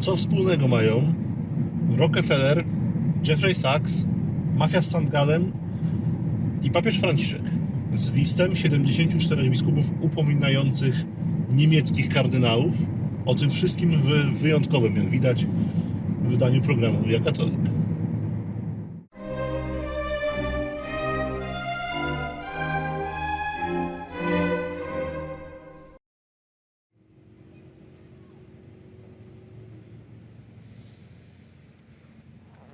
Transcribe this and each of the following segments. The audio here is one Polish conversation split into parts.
Co wspólnego mają Rockefeller, Jeffrey Sachs, mafia z St. Gallen i papież Franciszek z listem 74 biskupów upominających niemieckich kardynałów o tym wszystkim w wyjątkowym, jak widać, wydaniu programu Ja Katolik.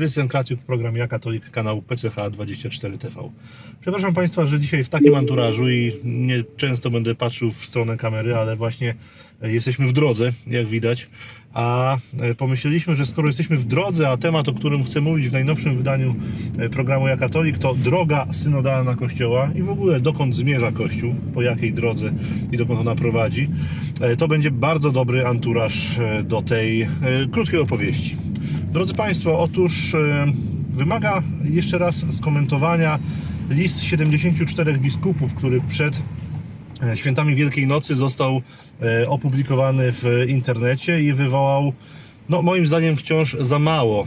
Krystian Kraciuk, program Ja Katolik, kanał PCH24 TV. Przepraszam Państwa, że dzisiaj w takim anturażu i nie często będę patrzył w stronę kamery, ale właśnie e, jesteśmy w drodze, jak widać. A e, pomyśleliśmy, że skoro jesteśmy w drodze, a temat, o którym chcę mówić w najnowszym wydaniu e, programu Ja Katolik, to droga synodalna Kościoła i w ogóle dokąd zmierza Kościół, po jakiej drodze i dokąd ona prowadzi, to będzie bardzo dobry anturaż do tej krótkiej opowieści. Drodzy Państwo, otóż e, wymaga jeszcze raz skomentowania list 74 biskupów, który przed e, świętami Wielkiej Nocy został e, opublikowany w internecie i wywołał, no moim zdaniem wciąż za mało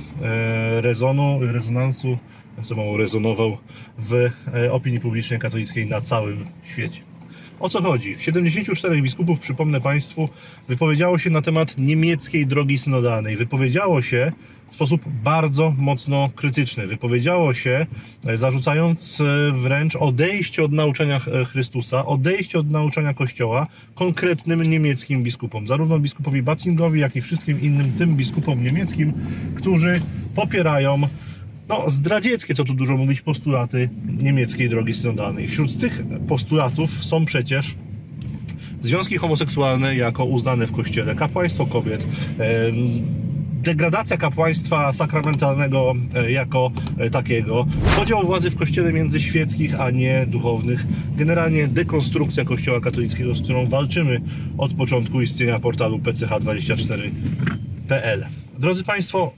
rezonu, rezonansu, za mało rezonował w opinii publicznej katolickiej na całym świecie. O co chodzi? 74 biskupów, przypomnę Państwu, wypowiedziało się na temat niemieckiej drogi synodalnej. Wypowiedziało się w sposób bardzo mocno krytyczny. Wypowiedziało się, e, zarzucając e, wręcz odejście od nauczania e, Chrystusa, odejście od nauczania Kościoła konkretnym niemieckim biskupom. Zarówno biskupowi Batzingowi, jak i wszystkim innym tym biskupom niemieckim, którzy popierają no, zdradzieckie, co tu dużo mówić, postulaty niemieckiej drogi synodalnej. Wśród tych postulatów są przecież związki homoseksualne jako uznane w kościele, kapłaństwo kobiet, degradacja kapłaństwa sakramentalnego e, jako e, takiego, podział władzy w kościele między świeckich a nie duchownych, generalnie dekonstrukcja kościoła katolickiego, z którą walczymy od początku istnienia portalu pch24.pl. Drodzy Państwo,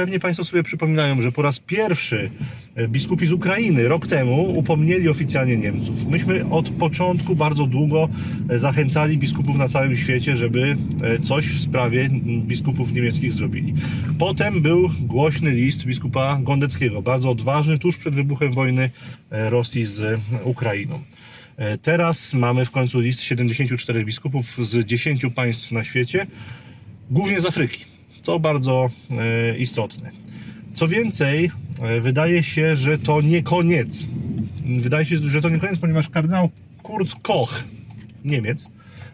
Pewnie Państwo sobie przypominają, że po raz pierwszy e, biskupi z Ukrainy rok temu upomnieli oficjalnie Niemców. Myśmy od początku bardzo długo e, zachęcali biskupów na całym świecie, żeby e, coś w sprawie biskupów niemieckich zrobili. Potem był głośny list biskupa Gondeckiego, bardzo odważny, tuż przed wybuchem wojny Rosji z Ukrainą. Teraz mamy w końcu list 74 biskupów z 10 państw na świecie, głównie z Afryki. To bardzo e, istotne. Co więcej, e, wydaje się, że to nie koniec. Wydaje się, że to nie koniec, ponieważ kardynał Kurt Koch, Niemiec,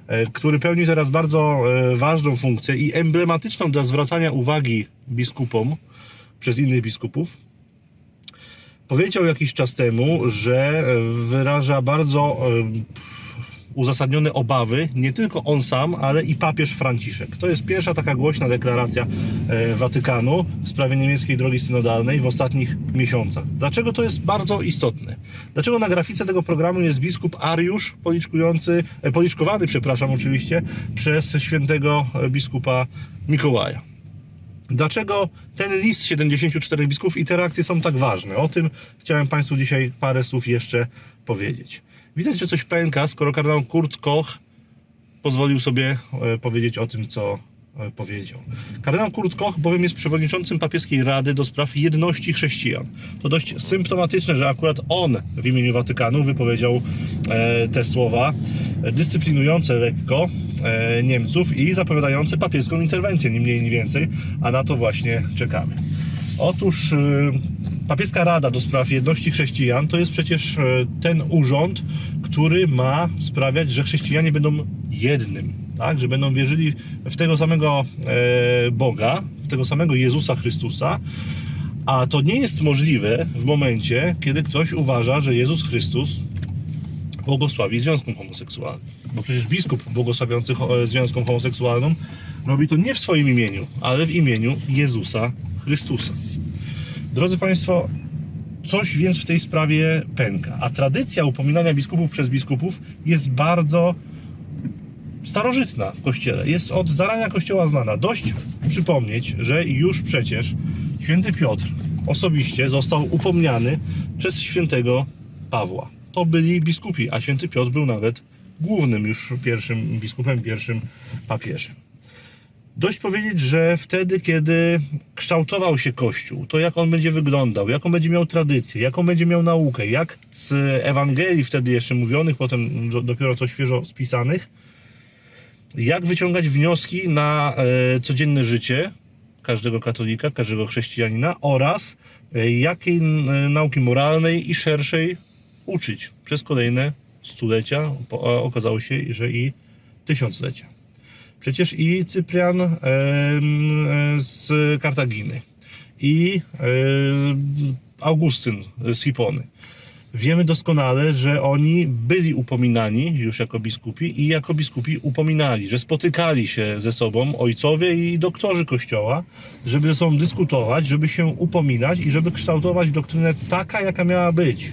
e, który pełni teraz bardzo ważną funkcję i emblematyczną dla zwracania uwagi biskupom przez innych biskupów, powiedział jakiś czas temu, że wyraża bardzo uzasadnione obawy, nie tylko on sam, ale i papież Franciszek. To jest pierwsza taka głośna deklaracja e, Watykanu w sprawie niemieckiej drogi synodalnej w ostatnich miesiącach. Dlaczego to jest bardzo istotne? Dlaczego na grafice tego programu jest biskup Ariusz policzkujący, e, policzkowany, przepraszam oczywiście, przez świętego e, biskupa Mikołaja? Dlaczego ten list 74 biskupów i te reakcje są tak ważne? O tym chciałem Państwu dzisiaj parę słów jeszcze powiedzieć. Widać, że coś pęka, skoro kardynał Kurt Koch pozwolił sobie e, powiedzieć o tym, co e, powiedział. Kardynał Kurt Koch bowiem jest przewodniczącym papieskiej Rady do spraw jedności chrześcijan. To dość symptomatyczne, że akurat on w imieniu Watykanu wypowiedział e, te słowa dyscyplinujące lekko Niemców i zapowiadające papieską interwencję, ni mniej, ni więcej, a na to właśnie czekamy. Otóż Papieska Rada do spraw jedności chrześcijan to jest przecież e, ten urząd, który ma sprawiać, że chrześcijanie będą jednym, tak? że będą wierzyli w tego samego e, Boga, w tego samego Jezusa Chrystusa, a to nie jest możliwe w momencie, kiedy ktoś uważa, że Jezus Chrystus błogosławi związkom homoseksualnym. Bo przecież biskup błogosławiący ho- związkom homoseksualnym robi to nie w swoim imieniu, ale w imieniu Jezusa Chrystusa. Drodzy Państwo, coś więc w tej sprawie pęka. A tradycja upominania biskupów przez biskupów jest bardzo starożytna w kościele. Jest od zarania kościoła znana. Dość przypomnieć, że już przecież święty Piotr osobiście został upomniany przez świętego Pawła. To byli biskupi, a święty Piotr był nawet głównym już pierwszym biskupem, pierwszym papieżem. Dość powiedzieć, że wtedy, kiedy kształtował się Kościół, to jak on będzie wyglądał, jaką będzie miał tradycję, jaką będzie miał naukę, jak z Ewangelii wtedy jeszcze mówionych, potem do- dopiero co świeżo spisanych, jak wyciągać wnioski na e, codzienne życie każdego katolika, każdego chrześcijanina oraz e, jakiej nauki moralnej i szerszej uczyć przez kolejne stulecia, okazało się, że i tysiąclecia. Przecież i Cyprian z Kartaginy, i Augustyn z Hipony. Wiemy doskonale, że oni byli upominani już jako biskupi i jako biskupi upominali, że spotykali się ze sobą ojcowie i doktorzy kościoła, żeby ze sobą dyskutować, żeby się upominać i żeby kształtować doktrynę taka, jaka miała być.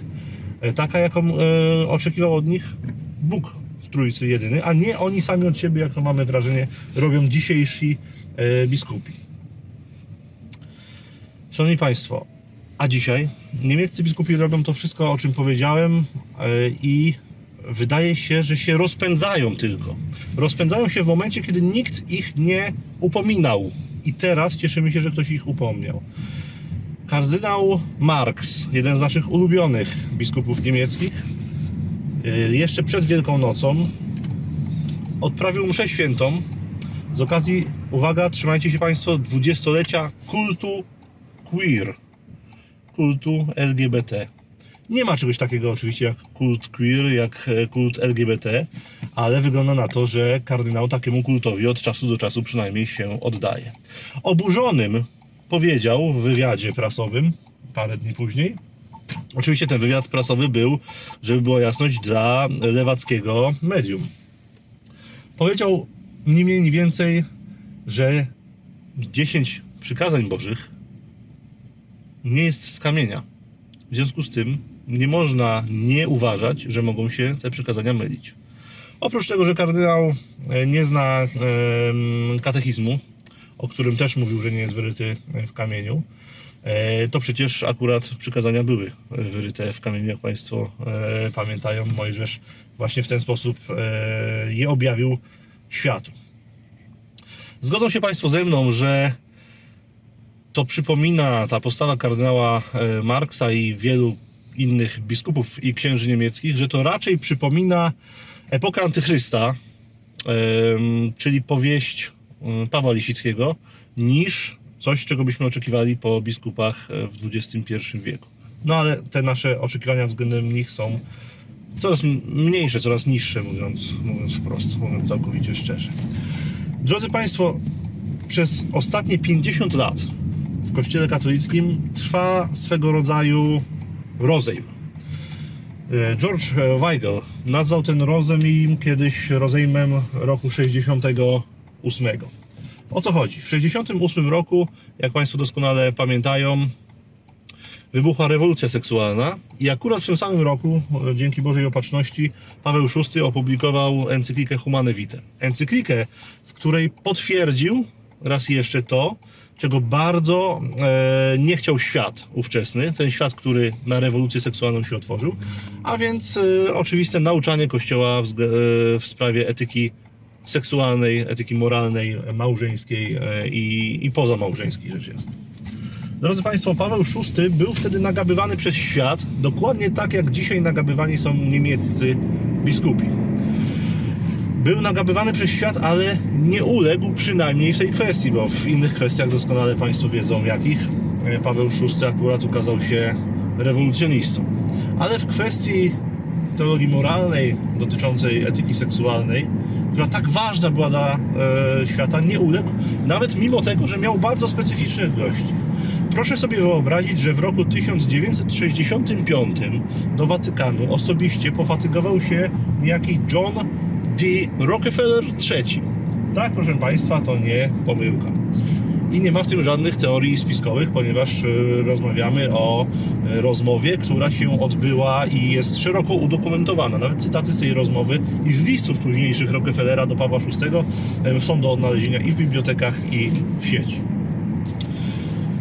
E, Taka, jaką e, oczekiwał od nich Bóg Trójcy Jedyny, a nie oni sami od siebie, jak to mamy wrażenie, robią dzisiejsi e, biskupi. Szanowni Państwo, a dzisiaj niemieccy biskupi robią to wszystko, o czym powiedziałem e, i wydaje się, że się rozpędzają tylko. Rozpędzają się w momencie, kiedy nikt ich nie upominał. I teraz cieszymy się, że ktoś ich upomniał. Kardynał Marx, jeden z naszych ulubionych biskupów niemieckich, jeszcze przed Wielką Nocą odprawił mszę świętą z okazji, uwaga, trzymajcie się Państwo, dwudziestolecia kultu queer, kultu LGBT. Nie ma czegoś takiego oczywiście jak kult queer, jak e, kult LGBT, ale wygląda na to, że kardynał takiemu kultowi od czasu do czasu przynajmniej się oddaje. Oburzonym powiedział w wywiadzie prasowym parę dni później, Oczywiście ten wywiad prasowy był, żeby była jasność, dla lewackiego medium. Powiedział ni mniej, ni więcej, że 10 przykazań Bożych nie jest z kamienia. W związku z tym nie można nie uważać, że mogą się te przykazania mylić. Oprócz tego, że kardynał e, nie zna katechizmu, o którym też mówił, że nie jest wyryty w kamieniu, e, to przecież akurat przykazania były wyryte w kamieniu, jak Państwo e, pamiętają. Mojżesz właśnie w ten sposób e, je objawił światu. Zgodzą się Państwo ze mną, że to przypomina ta postawa kardynała e, Marksa i wielu innych biskupów i księży niemieckich, że to raczej przypomina epokę antychrysta, czyli powieść Pawła Lisickiego, niż coś, czego byśmy oczekiwali po biskupach e, w XXI wieku. No ale te nasze oczekiwania względem nich są coraz mniejsze, coraz niższe, mówiąc, mówiąc wprost, mówiąc całkowicie szczerze. Drodzy Państwo, przez ostatnie 50 lat w Kościele katolickim trwa swego rodzaju rozejm. E, George Weigel nazwał ten rozejm kiedyś rozejmem roku 68. O co chodzi? W 68 roku, jak Państwo doskonale pamiętają, wybuchła rewolucja seksualna i akurat w tym samym roku, e, dzięki Bożej Opatrzności, Paweł VI opublikował encyklikę Humane Vitae. Encyklikę, w której potwierdził raz jeszcze to, czego bardzo e, nie chciał świat ówczesny, ten świat, który na rewolucję seksualną się otworzył, a więc e, oczywiste nauczanie Kościoła w, e, w sprawie etyki seksualnej, etyki moralnej, małżeńskiej e, i, i pozamałżeńskiej rzecz jest. Drodzy Państwo, Paweł VI był wtedy nagabywany przez świat, dokładnie tak jak dzisiaj nagabywani są niemieccy biskupi. Był nagabywany przez świat, ale nie uległ przynajmniej w tej kwestii, bo w innych kwestiach doskonale Państwo wiedzą jakich. e, Paweł VI akurat ukazał się rewolucjonistą. Ale w kwestii teologii moralnej dotyczącej etyki seksualnej, która tak ważna była dla e, świata, nie uległ, nawet mimo tego, że miał bardzo specyficznych gości. Proszę sobie wyobrazić, że w roku 1965 do Watykanu osobiście pofatygował się niejaki John D. Rockefeller III. Tak, proszę Państwa, to nie pomyłka. I nie ma w tym żadnych teorii spiskowych, ponieważ e, rozmawiamy o e, rozmowie, która się odbyła i jest szeroko udokumentowana. Nawet cytaty z tej rozmowy i z listów późniejszych Rockefellera do Pawła VI e, są do odnalezienia i w bibliotekach, i w sieci.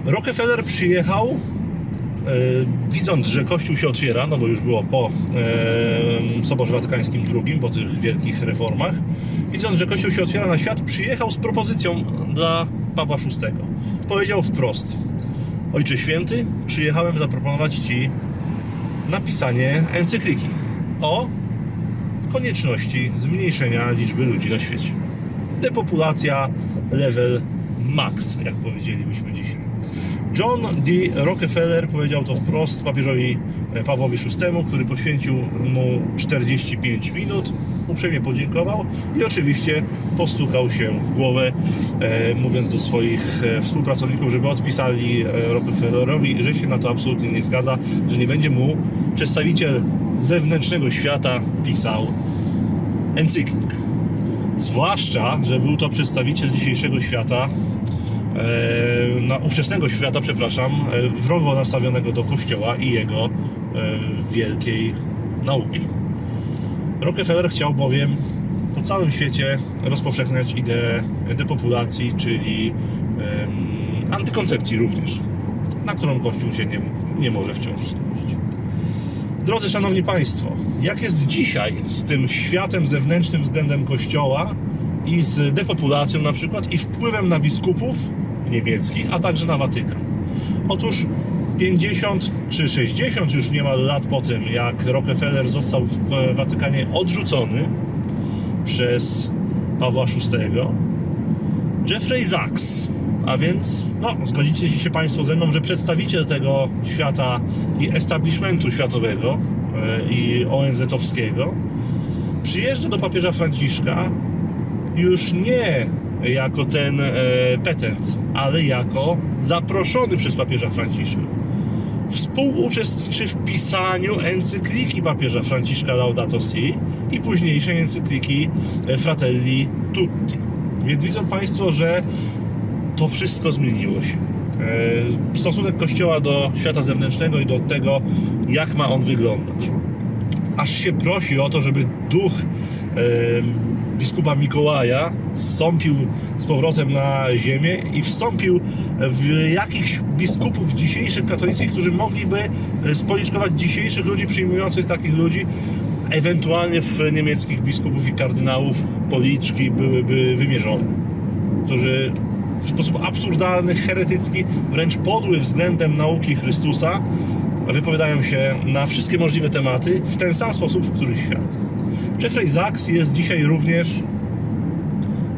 Rockefeller przyjechał widząc, że Kościół się otwiera, no bo już było po e, Soborze Watykańskim II, po tych wielkich reformach, widząc, że Kościół się otwiera na świat, przyjechał z propozycją dla Pawła VI. Powiedział wprost: Ojcze Święty, przyjechałem zaproponować Ci napisanie encykliki o konieczności zmniejszenia liczby ludzi na świecie. Depopulacja level max, jak powiedzielibyśmy dzisiaj. John D. Rockefeller powiedział to wprost papieżowi Pawłowi VI, który poświęcił mu 45 minut, uprzejmie podziękował i oczywiście postukał się w głowę, e, mówiąc do swoich e, współpracowników, żeby odpisali e, Rockefellerowi, że się na to absolutnie nie zgadza, że nie będzie mu przedstawiciel zewnętrznego świata pisał encyklik. Zwłaszcza, że był to przedstawiciel dzisiejszego świata, e, na ówczesnego świata, przepraszam, e, wrogo nastawionego do Kościoła i jego e, wielkiej nauki. Rockefeller chciał bowiem po całym świecie rozpowszechniać ideę depopulacji, czyli antykoncepcji również, na którą Kościół się nie, nie może wciąż zgodzić. Drodzy Szanowni Państwo, jak jest dzisiaj z tym światem zewnętrznym względem Kościoła i z depopulacją na przykład i wpływem na biskupów niemieckich, a także na Watykan? Otóż 50 czy 60 już niemal lat po tym, jak Rockefeller został w Watykanie odrzucony przez Pawła VI, Jeffrey Sachs, a więc, no, zgodzicie się Państwo ze mną, że przedstawiciel tego świata i establishmentu światowego e, i ONZ-owskiego przyjeżdża do papieża Franciszka już nie jako ten e, petent, ale jako zaproszony przez papieża Franciszka. Współuczestniczy w pisaniu encykliki papieża Franciszka Laudato Si i późniejszej encykliki e, Fratelli Tutti. Więc widzą Państwo, że to wszystko zmieniło się. E, Stosunek Kościoła do świata zewnętrznego i do tego, jak ma on wyglądać. Aż się prosi o to, żeby duch biskupa Mikołaja zstąpił z powrotem na ziemię i wstąpił w jakichś biskupów dzisiejszych katolickich, którzy mogliby e, spoliczkować dzisiejszych ludzi przyjmujących takich ludzi. Ewentualnie w niemieckich biskupów i kardynałów policzki byłyby wymierzone, którzy w sposób absurdalny, heretycki, wręcz podły względem nauki Chrystusa wypowiadają się na wszystkie możliwe tematy w ten sam sposób, w który świat. Jeffrey Sachs jest dzisiaj również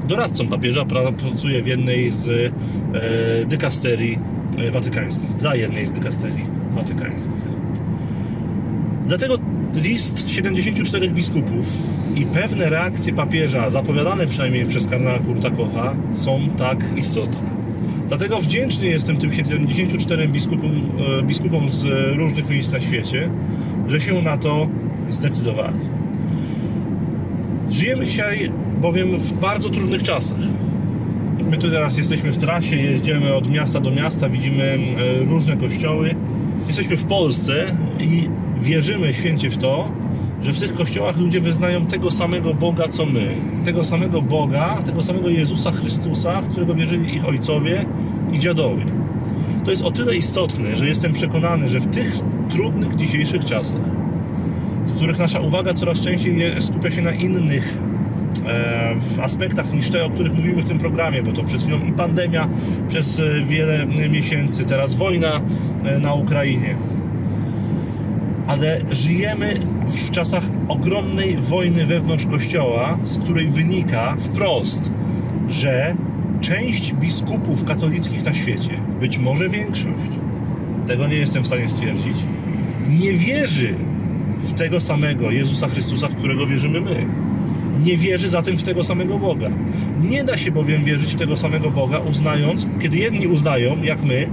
doradcą papieża, pracuje w jednej z e, dykasterii watykańskich, dla jednej z dykasterii watykańskich. Dlatego list 74 biskupów i pewne reakcje papieża, zapowiadane przynajmniej przez kardynała Kurta Kocha, są tak istotne. Dlatego wdzięczny jestem tym 74 biskupom, e, biskupom z różnych miejsc na świecie, że się na to zdecydowali. Żyjemy dzisiaj bowiem w bardzo trudnych czasach. My tu teraz jesteśmy w trasie, jedziemy od miasta do miasta, widzimy e, różne kościoły. Jesteśmy w Polsce i wierzymy święcie w to, że w tych kościołach ludzie wyznają tego samego Boga co my. Tego samego Boga, tego samego Jezusa Chrystusa, w którego wierzyli ich ojcowie i dziadowie. To jest o tyle istotne, że jestem przekonany, że w tych trudnych dzisiejszych czasach, w których nasza uwaga coraz częściej skupia się na innych e, aspektach niż te, o których mówimy w tym programie, bo to przed chwilą i pandemia przez e, wiele miesięcy, teraz wojna e, na Ukrainie. Ale żyjemy w czasach ogromnej wojny wewnątrz Kościoła, z której wynika wprost, że część biskupów katolickich na świecie, być może większość, tego nie jestem w stanie stwierdzić, nie wierzy w tego samego Jezusa Chrystusa, w którego wierzymy my. Nie wierzy zatem w tego samego Boga. Nie da się bowiem wierzyć w tego samego Boga, uznając, kiedy jedni uznają, jak my,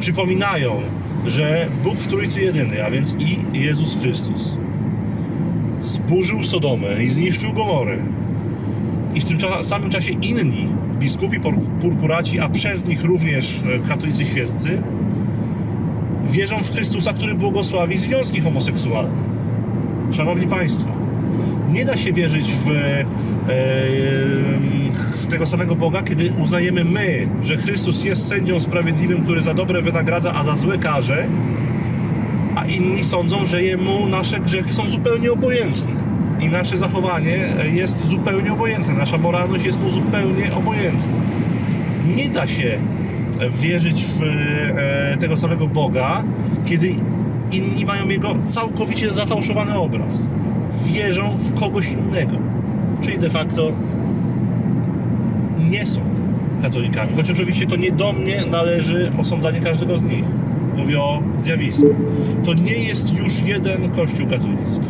przypominają, że Bóg w Trójcy Jedyny, a więc i Jezus Chrystus, zburzył Sodomę i zniszczył Gomorę. I w tym samym czasie inni biskupi purpuraci, a przez nich również e, katolicy świeccy, wierzą w Chrystusa, który błogosławi związki homoseksualne. Szanowni Państwo, nie da się wierzyć w, e, w tego samego Boga, kiedy uznajemy my, że Chrystus jest sędzią sprawiedliwym, który za dobre wynagradza, a za złe karze a inni sądzą, że jemu nasze grzechy są zupełnie obojętne. I nasze zachowanie jest zupełnie obojętne, nasza moralność jest mu zupełnie obojętna. Nie da się wierzyć w e, tego samego Boga, kiedy inni mają jego całkowicie zafałszowany obraz. Wierzą w kogoś innego. Czyli de facto nie są katolikami. Choć oczywiście to nie do mnie należy osądzanie każdego z nich. Mówię o zjawisku. To nie jest już jeden kościół katolicki.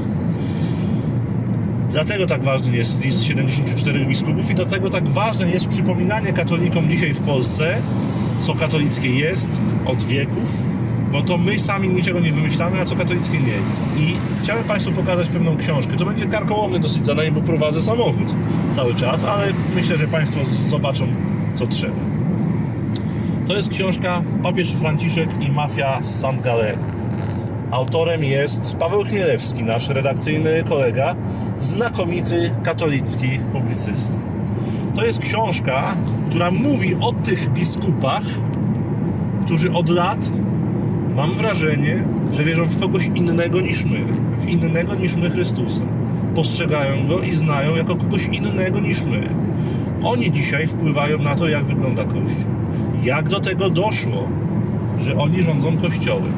Dlatego tak ważny jest list 74 biskupów i dlatego tak ważne jest przypominanie katolikom dzisiaj w Polsce, co katolickie jest od wieków, bo to my sami niczego nie wymyślamy, a co katolickie nie jest. I chciałem Państwu pokazać pewną książkę. To będzie karkołomny dosyć zadanie, bo prowadzę samochód cały czas, ale myślę, że Państwo zobaczą, co trzeba. To jest książka Papież Franciszek i mafia z St. Gallen. Autorem jest Paweł Chmielewski, nasz redakcyjny kolega, znakomity katolicki publicysta. To jest książka, która mówi o tych biskupach, którzy od lat, mam wrażenie, że wierzą w kogoś innego niż my, w innego niż my Chrystusa. Postrzegają go i znają jako kogoś innego niż my. Oni dzisiaj wpływają na to, jak wygląda Kościół. Jak do tego doszło, że oni rządzą Kościołem.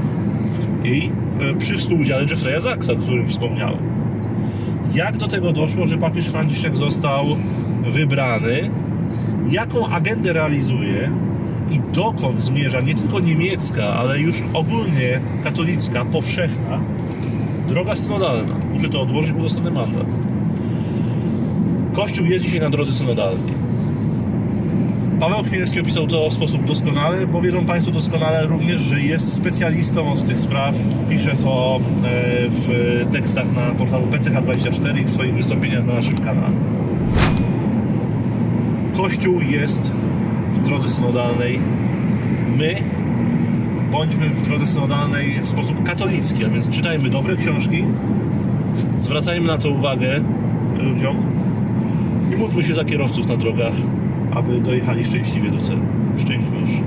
I e, przy współudziale Jeffrey'a Zaxa, o którym wspomniałem. Jak do tego doszło, że papież Franciszek został wybrany, jaką agendę realizuje i dokąd zmierza nie tylko niemiecka, ale już ogólnie katolicka, powszechna droga synodalna. Muszę to odłożyć, bo dostanę mandat. Kościół jest dzisiaj na drodze synodalnej. Paweł Chmielewski opisał to w sposób doskonały, bo wiedzą Państwo doskonale również, że jest specjalistą od tych spraw. Pisze to e, w tekstach na portalu PCH24 i w swoich wystąpieniach na naszym kanale. Kościół jest w drodze synodalnej. My bądźmy w drodze synodalnej w sposób katolicki, a więc czytajmy dobre książki, zwracajmy na to uwagę ludziom i módlmy się za kierowców na drogach, aby dojechali szczęśliwie do celu. Szczęść Boże.